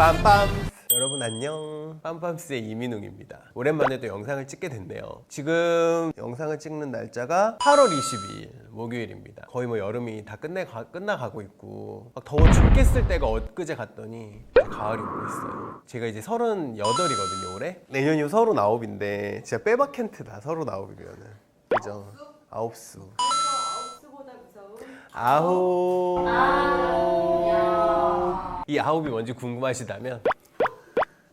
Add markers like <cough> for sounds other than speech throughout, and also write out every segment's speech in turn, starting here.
빰빰. 여러분 안녕. 빰빰스의 이민웅입니다. 오랜만에 또 영상을 찍게 됐네요. 지금 영상을 찍는 날짜가 8월 22일 목요일입니다. 거의 뭐 여름이 다 끝내 가, 끝나가고 있고 막 더워 죽겠을 때가 엊그제 갔더니 가을이 오고 있어요. 제가 이제 38이거든요 올해? 내년이 39인데 진짜 빼박캔트다 39이면은. 그죠? 아홉수. 아웃스보다 무서운 아홉 이 아홉이 뭔지 궁금하시다면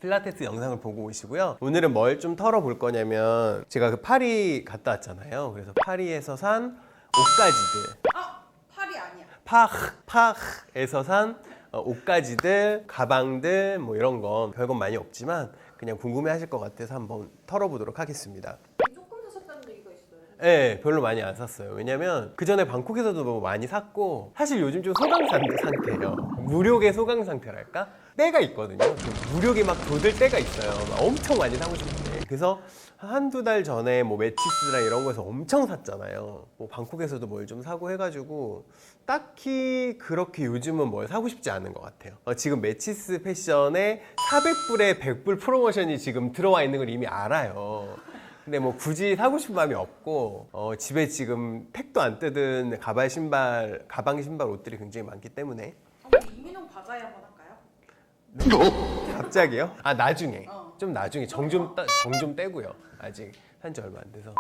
필라테스 영상을 보고 오시고요. 오늘은 뭘 좀 털어볼 거냐면 제가 그 파리 갔다 왔잖아요. 그래서 파리에서 산 옷가지들 아 팔이 아니야 팍, 팍에서 산 어, 옷가지들, 가방들 뭐 이런 건 별건 많이 없지만 그냥 궁금해 하실 것 같아서 한번 털어보도록 하겠습니다. 조금 사셨다는 얘기가 있어요 네, 별로 많이 안 샀어요. 왜냐면 그 전에 방콕에서도 너무 많이 샀고 사실 요즘 좀 소강 상- 상태예요. 무력의 소강 상태랄까? 때가 있거든요. 그 무력이 막 돋을 때가 있어요. 막 엄청 많이 사고 싶은데. 그래서 한두 달 전에 뭐 매치스나 이런 거에서 엄청 샀잖아요. 뭐 방콕에서도 뭘 좀 사고 해가지고 딱히 그렇게 요즘은 뭘 사고 싶지 않은 것 같아요. 어, 지금 매치스 패션에 400불에 100불 프로모션이 지금 들어와 있는 걸 이미 알아요. 근데 뭐 굳이 사고 싶은 마음이 없고 어, 집에 지금 택도 안 뜯은 가발 신발 가방 신발 옷들이 굉장히 많기 때문에. 한번 이민용 바가이 한번 할까요? 갑자기요? 아 나중에. 어. 좀 나중에. 정 좀 정 좀 떼고요. 아직 산 지 얼마 안 돼서.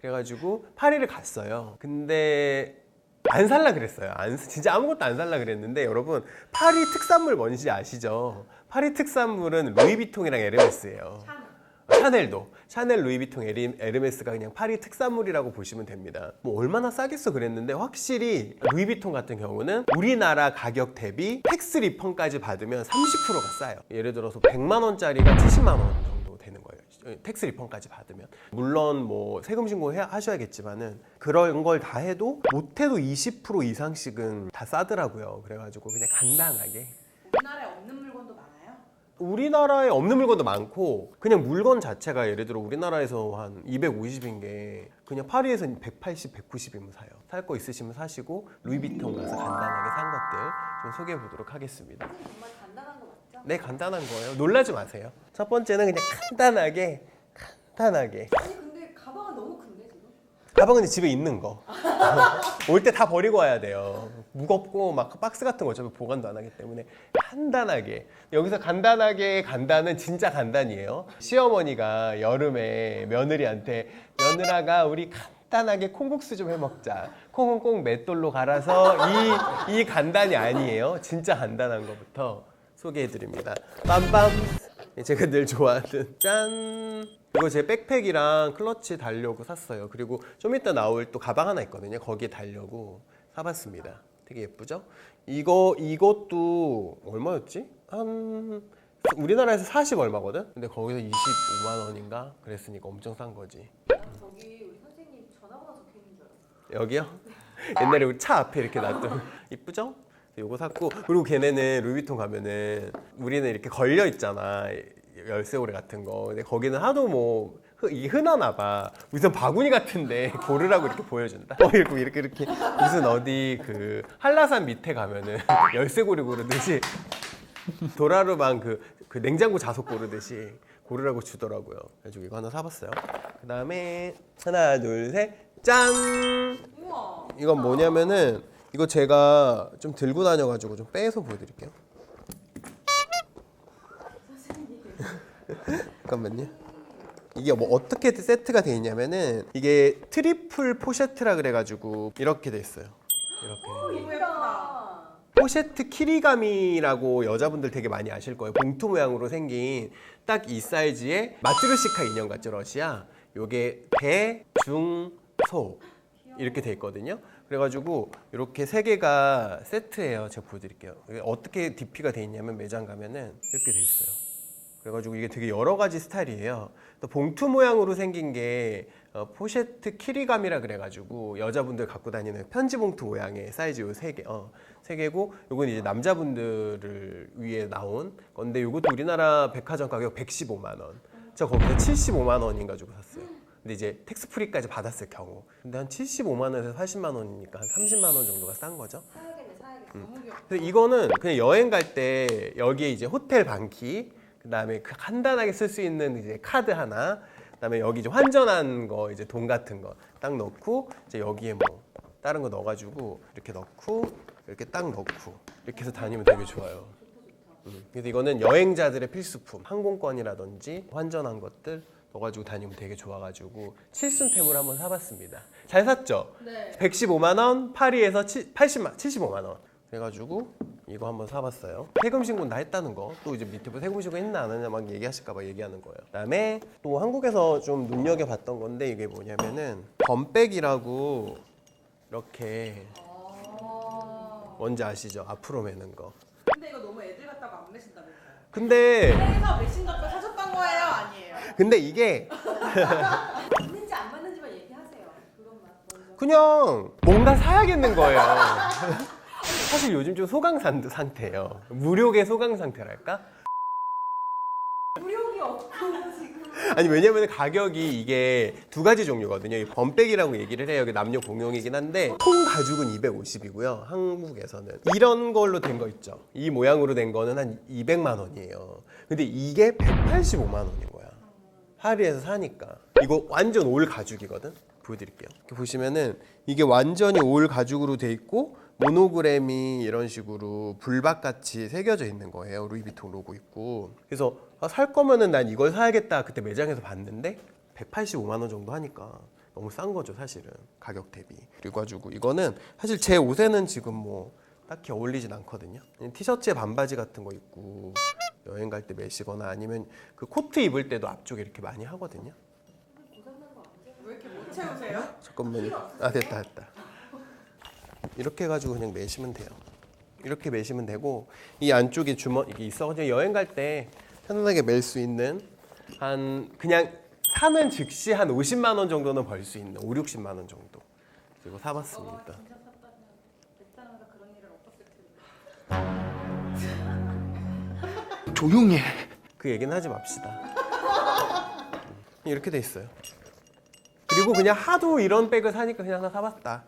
그래가지고 파리를 갔어요. 근데 안 살라 그랬어요. 안 진짜 아무것도 안 살라 그랬는데 여러분 파리 특산물 뭔지 아시죠? 파리 특산물은 루이비통이랑 에르메스예요. 참 샤넬도 샤넬 루이비통 에리, 에르메스가 그냥 파리 특산물이라고 보시면 됩니다. 뭐 얼마나 싸겠어 그랬는데 확실히 루이비통 같은 경우는 우리나라 가격 대비 텍스 리펀까지 받으면 30%가 싸요. 예를 들어서 100만 원짜리가 70만 원 정도 되는 거예요. 텍스 리펀까지 받으면 물론 뭐 세금 신고 해 하셔야겠지만은 그런 걸 다 해도 못해도 20% 이상씩은 다 싸더라고요. 그래가지고 그냥 간단하게 우리나라에 없는 물건도 많고 그냥 물건 자체가 예를 들어 우리나라에서 한 250인 게 그냥 파리에서 180, 190이면 사요. 살 거 있으시면 사시고 루이비통 가서 간단하게 산 것들 좀 소개해 보도록 하겠습니다. 정말 간단한 거 맞죠? 네, 간단한 거예요. 놀라지 마세요. 첫 번째는 그냥 간단하게 간단하게 아니 근데 가방은 너무 큰데 지금? 가방은 집에 있는 거. <laughs> 올 때 다 버리고 와야 돼요. 무겁고 막 박스 같은 거 어차피 보관도 안 하기 때문에 간단하게. 여기서 간단하게 간단은 진짜 간단이에요. 시어머니가 여름에 며느리한테 며느라가 우리 간단하게 콩국수 좀 해 먹자. 콩은 꼭 맷돌로 갈아서 이, 이 간단이 아니에요. 진짜 간단한 거부터 소개해 드립니다. 빰빰. 제가 늘 좋아하는 짠. 이거 제 백팩이랑 클러치 달려고 샀어요. 그리고 좀 이따 나올 또 가방 하나 있거든요. 거기에 달려고 사봤습니다. 되게 예쁘죠? 이거 이것도 얼마였지? 한 우리나라에서 40 얼마거든? 근데 거기서 25만 원인가 그랬으니까 엄청 싼 거지. 난 저기 우리 선생님 전화번호 적혀 있는 줄 알았어 여기요? 옛날에 우리 차 앞에 이렇게 놨던 이쁘죠? 요거 샀고 그리고 걔네는 루이비통 가면은 우리는 이렇게 걸려 있잖아. 열쇠고리 같은 거. 근데 거기는 하도 뭐 흔- 이게 흔하나 봐. 무슨 바구니 같은데 <laughs> 고르라고 이렇게 보여준다. 어 이렇게 이렇게 이렇게. 무슨 어디 그 한라산 밑에 가면은 <laughs> 열쇠고리 고르듯이 도라르방 그, 그 냉장고 자석 고르듯이 고르라고 주더라고요. 그래가지고 이거 하나 사봤어요. 그 다음에 하나 둘 셋짠! 우와. 이건 뭐냐면은 이거 제가 좀 들고 다녀가지고 좀 빼서 보여드릴게요. <laughs> 잠깐만요. 이게 뭐 어떻게 세트가 돼 있냐면은 이게 트리플 포셰트라 그래가지고 이렇게 돼 있어요. 이렇게. 포셰트 키리가미라고 여자분들 되게 많이 아실 거예요. 봉투 모양으로 생긴 딱 이 사이즈의 마트루시카 인형 같죠, 러시아. 요게 배, 중, 소 이렇게 돼 있거든요. 그래가지고 이렇게 세 개가 세트예요. 제가 보여드릴게요. 어떻게 DP가 돼 있냐면 매장 가면은 이렇게 돼 있어요. 그래가지고 이게 되게 여러 가지 스타일이에요. 또 봉투 모양으로 생긴 게 어, 포셰트 키리감이라 그래가지고 여자분들 갖고 다니는 편지 봉투 모양의 사이즈 요세 개, 어, 세 개고 요건 이제 남자분들을 위해 나온 건데 요것도 우리나라 백화점 가격 115만 원. 저 거기서 75만 원인 가지고 샀어요. 근데 이제 텍스 프리까지 받았을 경우. 근데 한 75만 원에서 80만 원이니까 한 30만 원 정도가 싼 거죠. 사야겠네 사야겠네. 너무 귀엽다. 그래서 이거는 그냥 여행 갈 때 여기에 이제 호텔 방키, 그다음에 그 간단하게 쓸 수 있는 이제 카드 하나, 그다음에 여기 이제 환전한 거 이제 돈 같은 거 딱 넣고 이제 여기에 뭐 다른 거 넣어가지고 이렇게 넣고 이렇게 딱 넣고 이렇게 해서 다니면 되게 좋아요. 음, 그래서 이거는 여행자들의 필수품, 항공권이라든지 환전한 것들 넣어가지고 다니면 되게 좋아가지고 칠순템을 한번 사봤습니다. 잘 샀죠? 네. 115만 원, 파리에서 80만, 75만 원. 그래가지고 이거 한번 사봤어요. 세금 신고는 다 했다는 거. 또 이제 밑에 뭐 세금 신고 했나 안 했나 막 얘기하실까봐 얘기하는 거예요. 그다음에 또 한국에서 좀 눈여겨봤던 건데 이게 뭐냐면은 범백이라고 이렇게 아. 뭔지 아시죠? 앞으로 매는 거. 근데 이거 너무 애들 같다고 안 매신다면서요? 근데 매신다고 사셨던 거예요? 아니에요? 근데 이게 맞는지 안 맞는지만 얘기하세요. 그것만 먼저. 그냥 뭔가 사야겠는 거예요. 사실 요즘 좀 소강 산- 상태예요. 무력의 소강 상태랄까? 무력이 없고 지금. 아니 왜냐면 가격이 이게 두 가지 종류거든요. 이 범백이라고 얘기를 해요. 이게 남녀 공용이긴 한데 통 가죽은 250이고요. 한국에서는 이런 걸로 된 거 있죠. 이 모양으로 된 거는 한 200만 원이에요. 근데 이게 185만 원인 거야. 파리에서 사니까 이거 완전 올 가죽이거든. 보여드릴게요. 보시면은 이게 완전히 올 가죽으로 돼 있고 모노그램이 이런 식으로 불박같이 새겨져 있는 거예요. 루이비통 로고 있고. 그래서 아, 살 거면은 난 이걸 사야겠다. 그때 매장에서 봤는데 185만 원 정도 하니까 너무 싼 거죠, 사실은 가격 대비. 그리고 가지고 이거는 사실 제 옷에는 지금 뭐 딱히 어울리진 않거든요. 티셔츠에 반바지 같은 거 입고 여행 갈 때 매시거나 아니면 그 코트 입을 때도 앞쪽에 이렇게 많이 하거든요. 왜 이렇게 못 채우세요? 잠깐만요. 아 됐다 됐다. 이렇게 해가지고 그냥 매시면 돼요. 이렇게 매시면 되고 이 안쪽에 주머 이게 있어가지고 여행 갈 때 편안하게 멜 수 있는 한 그냥 사면 즉시 한 50만 원 정도는 벌 수 있는 5, 60만 원 정도 그리고 사봤습니다. 조용해. 그 얘기는 하지 맙시다. 음, 이렇게 돼 있어요. 그리고 그냥 하도 이런 백을 사니까 그냥 하나 사봤다.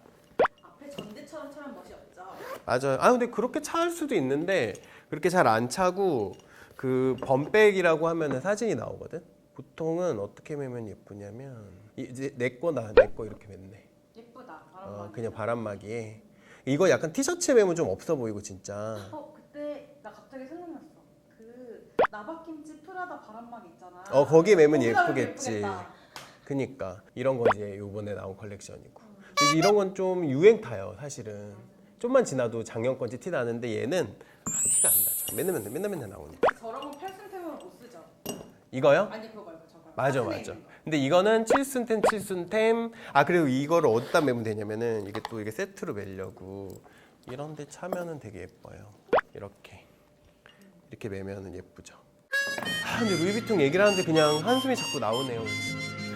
앞에 전대처럼 차면 멋이 없죠. 맞아요. 아 근데 그렇게 찰 수도 있는데 그렇게 잘 안 차고 그 범백이라고 하면은 사진이 나오거든. 보통은 어떻게 매면 예쁘냐면 이- 이제 내 거나 내거 이렇게 맸네. 예쁘다. 어, 바람만. 그냥 바람막이에 이거 약간 티셔츠 매면 좀 없어 보이고 진짜. 어 그때 나 갑자기. 그 나박김치 프라다 바람막 있잖아. 어, 거기에 매면 거기다 예쁘겠지. 예쁘겠다. 그니까 이런 거 이제 요번에 나온 컬렉션이고 이제 이런 건 좀 유행 타요 사실은. 좀만 지나도 작년 건지 티 나는데 얘는 아, 티가 안 나죠. 맨날 맨날 맨날 맨날 나오니까. 저런 건 필승템으로 못 쓰죠. 이거요? 아니 그거 말고 저거. 맞아 사진에 맞아. 있는 거. 근데 이거는 칠순템 칠순템. 아 그리고 이거를 어디다 매면 되냐면은 이게 또 이게 세트로 매려고 이런데 차면은 되게 예뻐요. 이렇게 이렇게 매면은 예쁘죠. 아 근데 루이비통 얘기를 하는데 그냥 한숨이 자꾸 나오네요.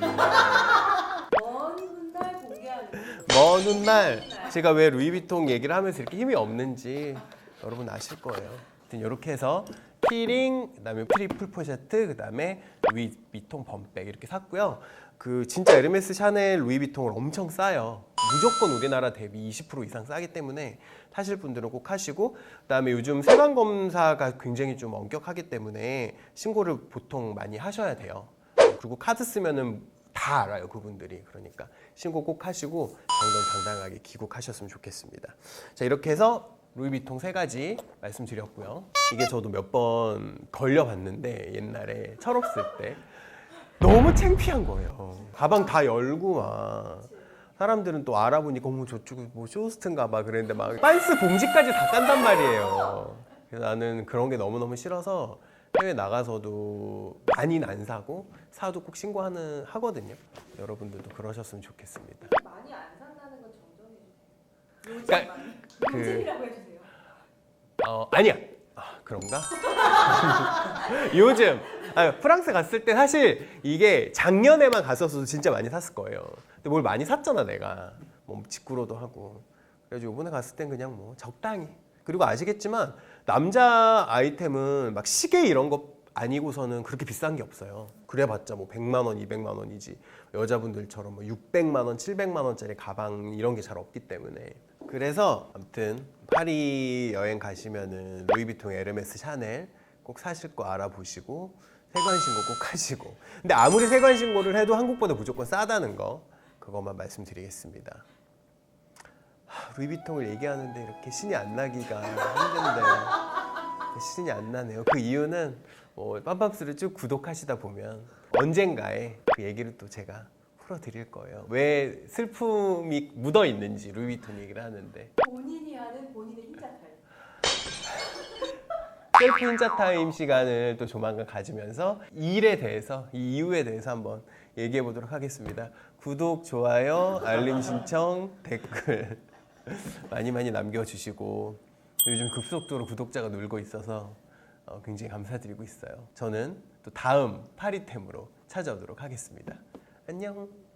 먼 훗날 공개하는. 먼 훗날 제가 왜 루이비통 얘기를 하면서 이렇게 힘이 없는지 여러분 아실 거예요. 하여튼 이렇게 해서 키링, 그다음에 트리플 포셔트, 그다음에 루이비통 범백 이렇게 샀고요. 그 진짜 에르메스 샤넬 루이비통을 엄청 싸요. 무조건 우리나라 대비 20% 이상 싸기 때문에 사실 분들은 꼭 하시고 그다음에 요즘 세관 검사가 굉장히 좀 엄격하기 때문에 신고를 보통 많이 하셔야 돼요. 그리고 카드 쓰면은 다 알아요 그분들이 그러니까 신고 꼭 하시고 정정 당당하게 귀국하셨으면 좋겠습니다. 자 이렇게 해서 루이비통 세 가지 말씀드렸고요. 이게 저도 몇 번 걸려봤는데 옛날에 철없을 때 너무 창피한 거예요. 가방 다 열고 막 사람들은 또 알아보니까 어머 저쪽에 뭐 쇼스트인가 봐 그랬는데 막 빤스 봉지까지 다 깐단 말이에요. 그래서 나는 그런 게 너무너무 싫어서 해외 나가서도 많이는 안 사고 사도 꼭 신고하는 하거든요. 여러분들도 그러셨으면 좋겠습니다. 많이 안 산다는 건 정정해 주세요. 그러니까 그 요즘이라고 해주세요. 어, 아니야. 아, 그런가? <laughs> 요즘 아, 프랑스 갔을 때 사실 이게 작년에만 갔었어도 진짜 많이 샀을 거예요. 근데 뭘 많이 샀잖아 내가. 뭐 직구로도 하고. 그래서 이번에 갔을 땐 그냥 뭐 적당히. 그리고 아시겠지만 남자 아이템은 막 시계 이런 거 아니고서는 그렇게 비싼 게 없어요. 그래봤자 뭐 100만 원, 200만 원이지 여자분들처럼 뭐 600만 원, 700만 원짜리 가방 이런 게 잘 없기 때문에 그래서 아무튼 파리 여행 가시면은 루이비통, 에르메스, 샤넬 꼭 사실 거 알아보시고 세관 신고 꼭 하시고 근데 아무리 세관 신고를 해도 한국보다 무조건 싸다는 거 그것만 말씀드리겠습니다. 하, 루이비통을 얘기하는데 이렇게 신이 안 나기가 힘든데 신이 안 나네요. 그 이유는 뭐 빰빰스를 쭉 구독하시다 보면 언젠가에 그 얘기를 또 제가 풀어드릴 거예요. 왜 슬픔이 묻어 있는지 루이비통 얘기를 하는데 본인 셀프 인자 타임 시간을 또 조만간 가지면서 이 일에 대해서 이 이유에 대해서 한번 얘기해 보도록 하겠습니다. 구독, 좋아요, 알림 신청, 댓글 <laughs> 많이 많이 남겨주시고 요즘 급속도로 구독자가 늘고 있어서 어, 굉장히 감사드리고 있어요. 저는 또 다음 파리템으로 찾아오도록 하겠습니다. 안녕.